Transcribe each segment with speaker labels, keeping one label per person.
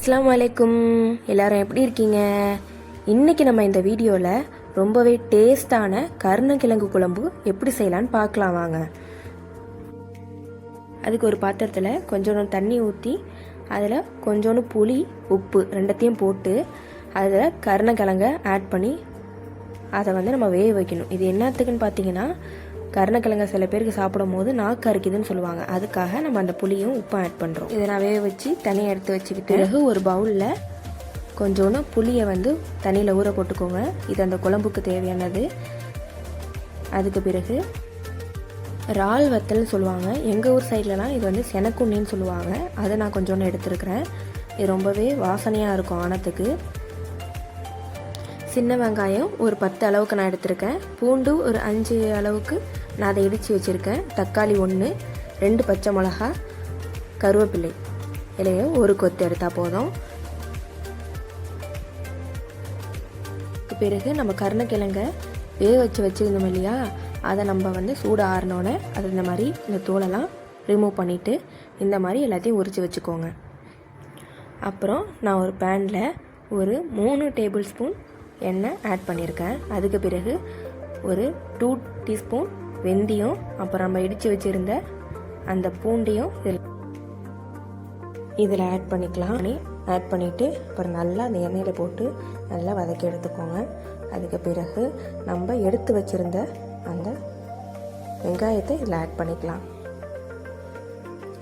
Speaker 1: அஸ்லாம் வலைக்கும் எல்லாரும் எப்படி இருக்கீங்க? இன்னைக்கு நம்ம இந்த வீடியோவில் ரொம்பவே டேஸ்டான கருணக்கிழங்கு குழம்பு எப்படி செய்யலான்னு பார்க்கலாம் வாங்க. அதுக்கு ஒரு பாத்திரத்தில் கொஞ்சோண்டு தண்ணி ஊற்றி அதில் கொஞ்சோண்டு புளி உப்பு ரெண்டத்தையும் போட்டு அதில் கருணக்கிழங்க ஆட் பண்ணி அதை வந்து நம்ம வேக வைக்கணும். இது என்னத்துக்குன்னு பார்த்தீங்கன்னா கருணக்கிழங்க சில பேருக்கு சாப்பிடும் போது நாக்கு அரிக்குதுன்னு சொல்லுவாங்க. அதுக்காக நம்ம அந்த புளியும் உப்பும் ஆட் பண்ணுறோம் இதை நான் வேக வச்சு தனியாக எடுத்து வச்சுக்கிட்டு பிறகு ஒரு பவுலில் கொஞ்சோண்டு புளியை வந்து தண்ணியில் ஊற போட்டுக்கோங்க. இது அந்த குழம்புக்கு தேவையானது. அதுக்கு பிறகு இறால் வத்தல்னு சொல்லுவாங்க. எங்கள் ஊர் சைட்லலாம் இது வந்து செனக்குண்ணின்னு சொல்லுவாங்க. அதை நான் கொஞ்சோண்டு எடுத்துருக்கிறேன். இது ரொம்பவே வாசனையாக இருக்கும் ஆனத்துக்கு. சின்ன வெங்காயம் ஒரு பத்து அளவுக்கு நான் எடுத்திருக்கேன். பூண்டு ஒரு அஞ்சு அளவுக்கு நான் அதை இடித்து வச்சுருக்கேன். தக்காளி ஒன்று ரெண்டு பச்சை மிளகா கருவேப்பிலை இலையை ஒரு கொத்து எடுத்தால் போதும். பிறகு நம்ம கருணக்கிழங்க வேக வச்சு வச்சுருந்தோம் இல்லையா? அதை நம்ம வந்து சூடு ஆறினோடனே அது இந்த மாதிரி இந்த தோலெல்லாம் ரிமூவ் பண்ணிவிட்டு இந்த மாதிரி எல்லாத்தையும் உரித்து வச்சுக்கோங்க. அப்புறம் நான் ஒரு பேனில் ஒரு மூணு டேபிள் ஸ்பூன் எண்ணெய் ஆட் பண்ணியிருக்கேன். அதுக்கு பிறகு ஒரு டூ டீஸ்பூன் வெந்தியும் அப்புறம் நம்ம இடித்து வச்சுருந்த அந்த பூண்டையும் இதில் இதில் ஆட் பண்ணிக்கலாம். ஆட் பண்ணிவிட்டு அப்புறம் நல்லா அந்த எண்ணெயில் போட்டு நல்லா வதக்கி எடுத்துக்கோங்க. அதுக்கு பிறகு நம்ம எடுத்து வச்சுருந்த அந்த வெங்காயத்தை இதில் ஆட் பண்ணிக்கலாம்.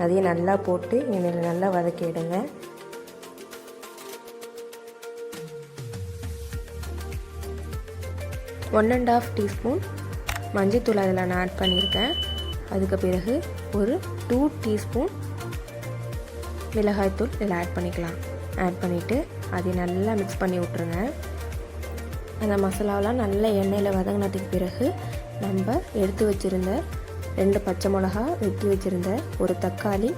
Speaker 1: அதையும் நல்லா போட்டு எண்ணெயில் நல்லா வதக்கிடுங்க ஒன் அண்ட் ஆஃப் டீஸ்பூன் மஞ்சத்தூள் அதில் நான் ஆட் பண்ணியிருக்கேன். அதுக்கு பிறகு ஒரு டூ டீஸ்பூன் மிளகாய்த்தூள் இதில் ஆட் பண்ணிக்கலாம். ஆட் பண்ணிவிட்டு அதை நல்லா மிக்ஸ் பண்ணி விட்ருங்க அந்த மசாலாவெலாம் நல்ல எண்ணெயில் வதங்கினதுக்கு பிறகு நம்ம எடுத்து வச்சுருந்த ரெண்டு பச்சை மிளகா வெட்டி வச்சுருந்த ஒரு தக்காளி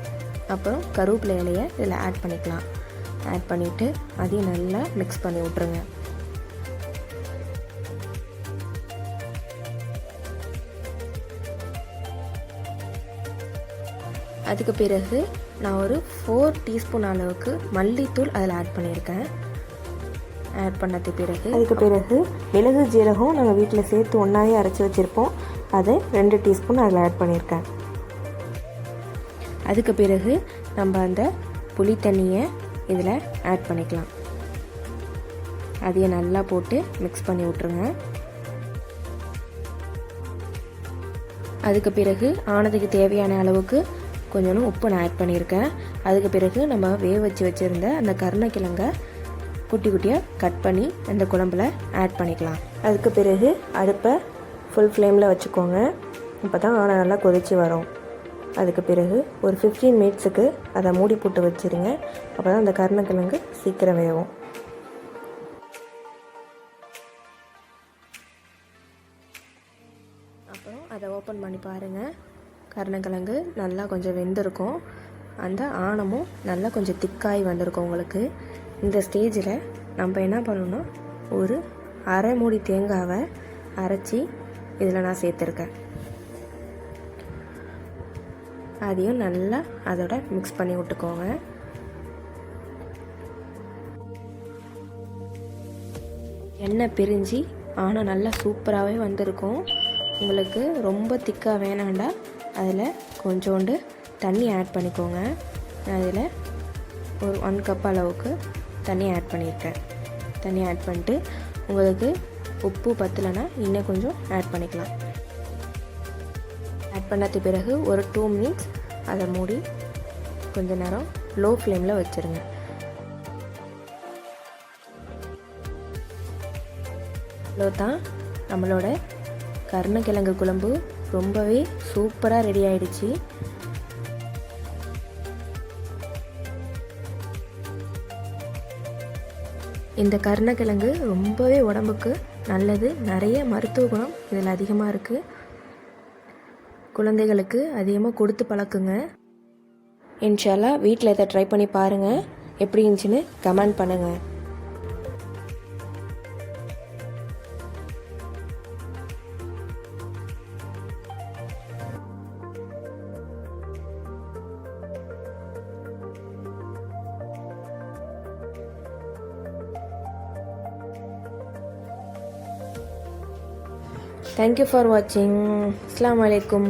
Speaker 1: அப்புறம் கருவேப்பிலை இலையை இதில் ஆட் பண்ணிக்கலாம். ஆட் பண்ணிவிட்டு அதையும் நல்லா மிக்ஸ் பண்ணி விட்ருங்க அதுக்கு பிறகு நான் ஒரு ஃபோர் டீஸ்பூன் அளவுக்கு மல்லித்தூள் அதில் ஆட் பண்ணியிருக்கேன். ஆட் பண்ணதுக்கு பிறகு அதுக்கு பிறகு மிளகு ஜீரகம் நாங்கள் வீட்டில் சேர்த்து ஒன்றாவே அரைச்சி வச்சுருப்போம். அதை ரெண்டு டீஸ்பூன் அதில் ஆட் பண்ணியிருக்கேன். அதுக்கு பிறகு நம்ம அந்த புளி தண்ணியை இதில் ஆட் பண்ணிக்கலாம். அதையும் நல்லா போட்டு மிக்ஸ் பண்ணி விட்ருங்க அதுக்கு பிறகு ஆனதுக்கு தேவையான அளவுக்கு கொஞ்சோண்டு உப்பு நான் ஆட் பண்ணியிருக்கேன். அதுக்கு பிறகு நம்ம வேக வச்சு வச்சுருந்த அந்த கருணக்கிழங்க குட்டி குட்டியாக கட் பண்ணி அந்த குழம்புல ஆட் பண்ணிக்கலாம். அதுக்கு பிறகு அடுப்பை ஃபுல் ஃப்ளேமில் வச்சுக்கோங்க. இப்போ தான் நல்லா கொதித்து வரும். அதுக்கு பிறகு ஒரு ஃபிஃப்டீன் மினிட்ஸுக்கு அதை மூடி போட்டு வச்சுருங்க. அப்போ தான் அந்த கருணக்கிழங்கு சீக்கிரம் வேகும். அப்புறம் அதை ஓப்பன் பண்ணி பாருங்கள் கருணக்கிழங்கு நல்லா கொஞ்சம் வெந்திருக்கும். அந்த ஆணமும் நல்லா கொஞ்சம் திக்காகி வந்திருக்கும் உங்களுக்கு. இந்த ஸ்டேஜில் நம்ம என்ன பண்ணணும்? ஒரு அரை மூடி தேங்காவை அரைச்சி இதில் நான் சேர்த்துருக்கேன். அதையும் நல்லா அதோட மிக்ஸ் பண்ணி விட்டுக்கோங்க. எண்ணெய் பிரிஞ்சு ஆனால் நல்லா சூப்பராகவே வந்திருக்கும். உங்களுக்கு ரொம்ப திக்காக வேணாண்டா. அதில் கொஞ்சோண்டு தண்ணி ஆட் பண்ணிக்கோங்க. நான் அதில் ஒரு ஒன் கப் அளவுக்கு தண்ணி ஆட் பண்ணியிருக்கேன். தண்ணி ஆட் பண்ணிட்டு உங்களுக்கு உப்பு பத்தலைன்னா இன்னும் கொஞ்சம் ஆட் பண்ணிக்கலாம். ஆட் பண்ணது பிறகு ஒரு டூ மினிட்ஸ் அதை மூடி கொஞ்ச நேரம் லோ ஃப்ளேமில் வச்சுருங்க. இவ்வளோ தான் நம்மளோட கருணக்கிழங்கு குழம்பு. ரொம்பவே சூப்பராக ரெடி ஆயிடுச்சு. இந்த கருணக்கிழங்கு ரொம்பவே உடம்புக்கு நல்லது. நிறைய மருத்துவ குணம் இதில் அதிகமாக இருக்குது குழந்தைகளுக்கு அதிகமாக கொடுத்து பழக்குங்க. இன்ஷால்லா வீட்டில் இதை ட்ரை பண்ணி பாருங்கள் எப்படி இருந்துச்சுன்னு கமெண்ட் பண்ணுங்கள் தேங்க்யூ ஃபார் வாட்சிங் அஸ்ஸலாமு அலைக்கும்